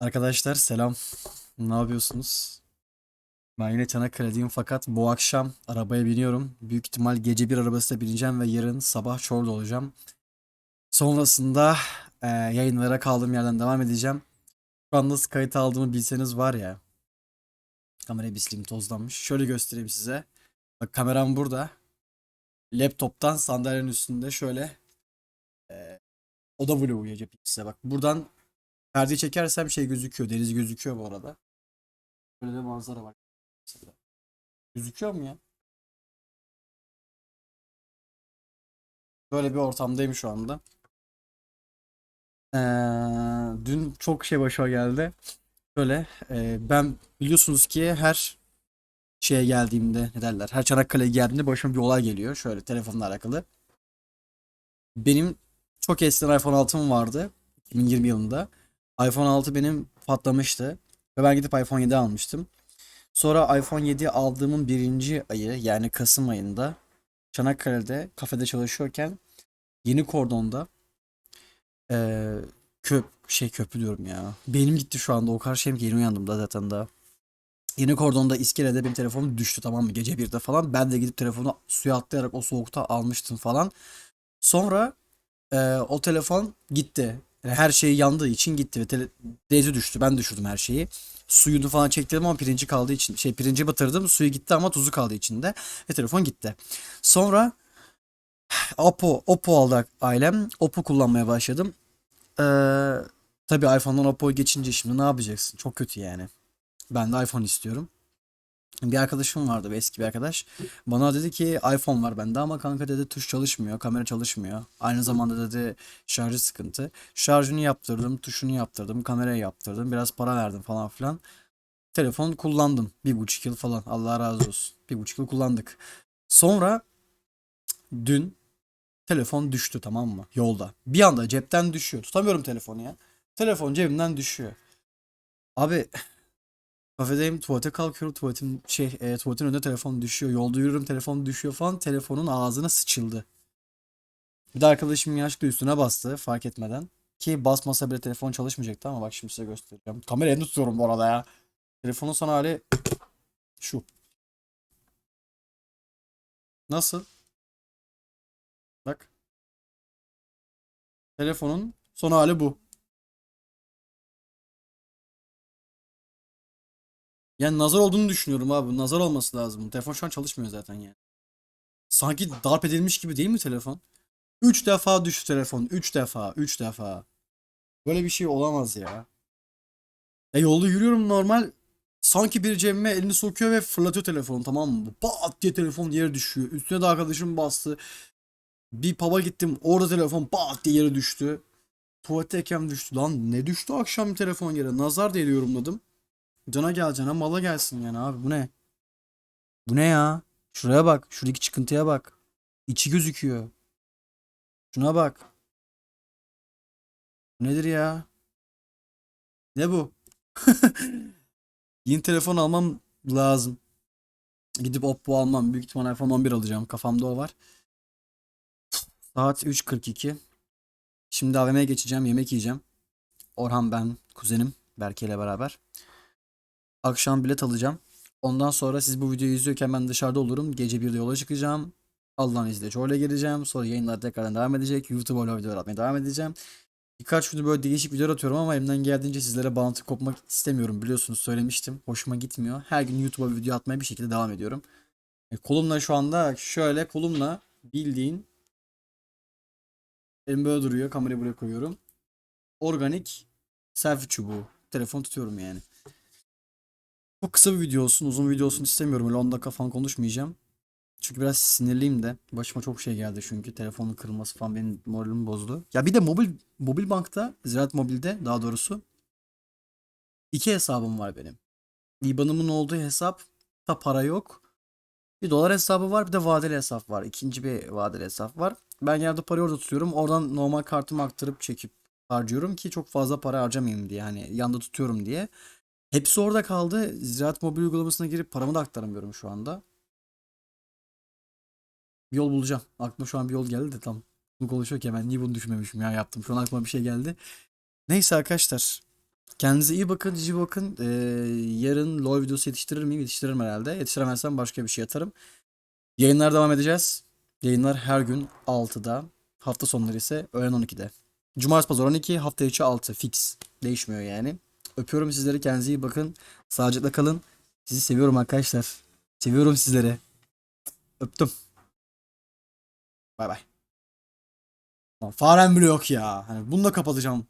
Arkadaşlar selam. Ne yapıyorsunuz? Ben yine Çanakkale'deyim fakat bu akşam arabaya biniyorum. Büyük ihtimal gece bir arabasına bineceğim ve yarın sabah Çorlu'da olacağım. Sonrasında e, yayınlara kaldığım yerden devam edeceğim. Şu an nasıl kayıt aldığımı bilseniz var ya. Kamerayı bisleyeyim tozlanmış. Şöyle göstereyim size. Bak kameram burada. Laptoptan sandalyenin üstünde şöyle e, oda vlogu yapayım size. Bak buradan Perdeyi çekersem şey gözüküyor. Deniz gözüküyor bu arada. Böyle de manzara var. Gözüküyor mu ya? Böyle bir ortamdayım şu anda. Ee, dün çok şey başıma geldi. Şöyle e, ben biliyorsunuz ki her şeye geldiğimde ne derler? Her Çanakkale'ye geldiğimde başıma bir olay geliyor. Şöyle telefonla alakalı. Benim çok eskiden iPhone 6'm vardı. 2020 yılında. iPhone 6 benim patlamıştı. Ve ben gidip iPhone 7 almıştım. Sonra iPhone 7 aldığımın birinci ayı yani Kasım ayında Çanakkale'de kafede çalışıyorken yeni kordonda eee köp şey köprü diyorum ya. Benim gitti şu anda o kadar şeyim ki yeni uyandım da zaten daha. Yeni kordonda iskelede benim telefonum düştü tamam mı gece 1'de falan. Ben de gidip telefonu suya atlayarak o soğukta almıştım falan. Sonra eee, o telefon gitti. Yani her şey yandığı için gitti ve tele, dezi düştü. Ben düşürdüm her şeyi. Suyunu falan çektim ama pirinci kaldığı için şey pirinci batırdım. Suyu gitti ama tuzu kaldı içinde ve telefon gitti. Sonra Oppo Oppo aldı ailem. Oppo kullanmaya başladım. Ee, tabii iPhone'dan Oppo'ya geçince şimdi ne yapacaksın? Çok kötü yani. Ben de iPhone istiyorum. Bir arkadaşım vardı, bir eski bir arkadaş. Bana dedi ki iPhone var bende ama kanka dedi tuş çalışmıyor, kamera çalışmıyor. Aynı zamanda dedi şarjı sıkıntı. Şarjını yaptırdım, tuşunu yaptırdım, kamerayı yaptırdım. Biraz para verdim falan filan. Telefon kullandım. Bir buçuk yıl falan. Allah razı olsun. Bir buçuk yıl kullandık. Sonra dün telefon düştü tamam mı? Yolda. Bir anda cepten düşüyor. Tutamıyorum telefonu ya. Telefon cebimden düşüyor. Abi Kafedeyim tuvalete kalkıyorum tuvaletin şey e, tuvaletin önünde telefon düşüyor. Yolda yürüyorum telefon düşüyor falan. Telefonun ağzına sıçıldı. Bir de arkadaşım yanlışlıkla üstüne bastı fark etmeden. Ki basmasa bile telefon çalışmayacaktı ama bak şimdi size göstereceğim. Kamerayı elinde tutuyorum bu arada ya. Telefonun son hali şu. Nasıl? Bak. Telefonun son hali bu. Yani nazar olduğunu düşünüyorum abi. Nazar olması lazım. Telefon şu an çalışmıyor zaten yani. Sanki darp edilmiş gibi değil mi telefon? 3 defa düştü telefon. 3 defa. 3 defa. Böyle bir şey olamaz ya. E yolda yürüyorum normal. Sanki bir cebime elini sokuyor ve fırlatıyor telefonu tamam mı? Pat diye telefon yere düşüyor. Üstüne de arkadaşım bastı. Bir pub'a gittim. Orada telefon pat diye yere düştü. Tuvaletteyken düştü. Lan ne düştü akşam telefon yere? Nazar diye yorumladım. Cana gel cana mala gelsin yani abi bu ne? Bu ne ya? Şuraya bak. Şuradaki çıkıntıya bak. İçi gözüküyor. Şuna bak. Nedir ya? Ne bu? Yeni telefon almam lazım. Gidip Oppo almam. Büyük ihtimal iPhone 11 alacağım. Kafamda o var. Saat 3.42. Şimdi AVM'ye geçeceğim. Yemek yiyeceğim. Orhan ben, kuzenim Berke ile beraber. Akşam bilet alacağım. Ondan sonra siz bu videoyu izliyorken ben dışarıda olurum. Gece 1'de yola çıkacağım. Allah'ın izniyle Çoğu'yla geleceğim. Sonra yayınlar tekrardan devam edecek. YouTube'a videolar atmaya devam edeceğim. Birkaç video böyle değişik videolar atıyorum ama elimden geldiğince sizlere bağlantı kopmak istemiyorum. Biliyorsunuz söylemiştim. Hoşuma gitmiyor. Her gün YouTube'a video atmaya bir şekilde devam ediyorum. E, kolumla şu anda şöyle kolumla bildiğin elim böyle duruyor. Kamerayı buraya koyuyorum. Organik selfie çubuğu. Telefon tutuyorum yani. Çok kısa bir video olsun. Uzun video olsun istemiyorum. Öyle 10 dakika falan konuşmayacağım. Çünkü biraz sinirliyim de. Başıma çok şey geldi çünkü. Telefonun kırılması falan benim moralimi bozdu. Ya bir de mobil mobil bankta, Ziraat Mobil'de daha doğrusu iki hesabım var benim. IBAN'ımın olduğu hesapta para yok. Bir dolar hesabı var bir de vadeli hesap var. İkinci bir vadeli hesap var. Ben genelde parayı orada tutuyorum. Oradan normal kartımı aktarıp çekip harcıyorum ki çok fazla para harcamayayım diye. Hani yanda tutuyorum diye. Hepsi orada kaldı. Ziraat Mobil uygulamasına girip paramı da aktaramıyorum şu anda. Bir yol bulacağım. Aklıma şu an bir yol geldi de tam. Bunu konuşuyorken ben niye bunu düşünmemişim ya yaptım. Şu an aklıma bir şey geldi. Neyse arkadaşlar. Kendinize iyi bakın, cici bakın. Ee, yarın LoL videosu yetiştirir miyim? Yetiştiririm herhalde. Yetiştiremezsem başka bir şey atarım. Yayınlar devam edeceğiz. Yayınlar her gün 6'da. Hafta sonları ise öğlen 12'de. Cumartesi pazar 12, hafta içi 6. Fix. Değişmiyor yani. Öpüyorum sizleri. Kendinize iyi bakın. Sağlıcakla kalın. Sizi seviyorum arkadaşlar. Seviyorum sizleri. Öptüm. Bay bay. Farem bile yok ya. Hani bunu da kapatacağım.